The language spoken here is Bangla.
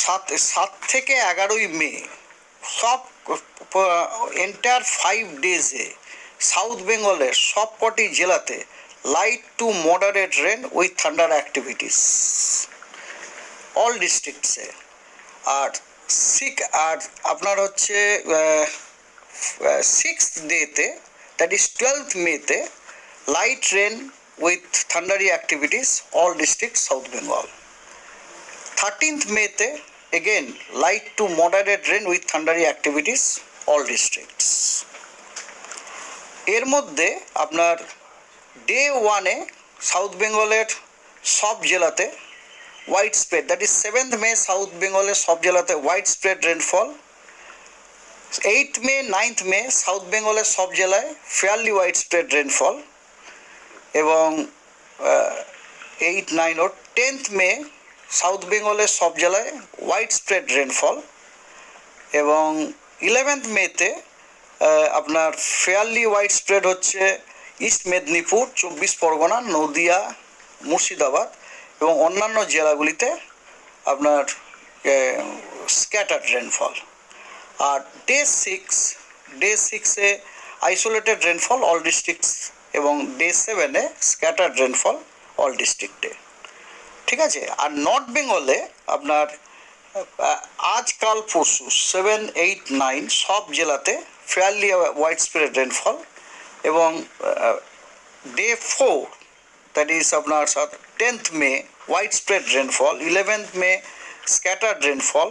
সাত সাত থেকে এগারোই মে, সব এন্টায়ার ফাইভ ডেজে সাউথ বেঙ্গলের সব কটি জেলাতে light to moderate rain with thunder activities all ডিস্ট্রিক্টসে আর সিক আর আপনার হচ্ছে সিক্স ডেতে দ্যাট ইজ টুয়েলথ মেতে light rain with thundery activities all district south Bengal thirteenth মেতে again light to moderate rain with thundery activities all districts এর মধ্যে আপনার ডে ওয়ানে সাউথ বেঙ্গলের সব জেলাতে widespread that is seventh May south বেঙ্গলের সব জেলাতে widespread rainfall eight May ninth May south বেঙ্গলের সব জেলায় ফেয়ারলি হোয়াইট স্প্রেড রেনফল এবং এইট নাইন ও টেন্থ মে সাউথ বেঙ্গলের সব জেলায় হোয়াইট স্প্রেড রেনফল এবং ইলেভেন্থ মেতে আপনার ফেয়ারলি হোয়াইট স্প্রেড হচ্ছে ইস্ট মেদিনীপুর, চব্বিশ পরগনা, নদিয়া, মুর্শিদাবাদ এবং অন্যান্য জেলাগুলিতে আপনার স্ক্যাটার্ড রেনফল আর ডে সিক্স ডে সিক্সে আইসোলেটেড রেনফল অল ডিস্ট্রিক্টস এবং ডে সেভেনে স্ক্যাটার্ড রেনফল অল ডিস্ট্রিক্টে ঠিক আছে? আর নর্থ বেঙ্গলে আপনার আজকাল পরশু, সেভেন, এইট, নাইন সব জেলাতে ফেয়ারলি ওয়াইড স্প্রেড রেনফল এবং ডে ফোর দ্যাট ইজ আপনার tenth May widespread rainfall eleventh May scattered rainfall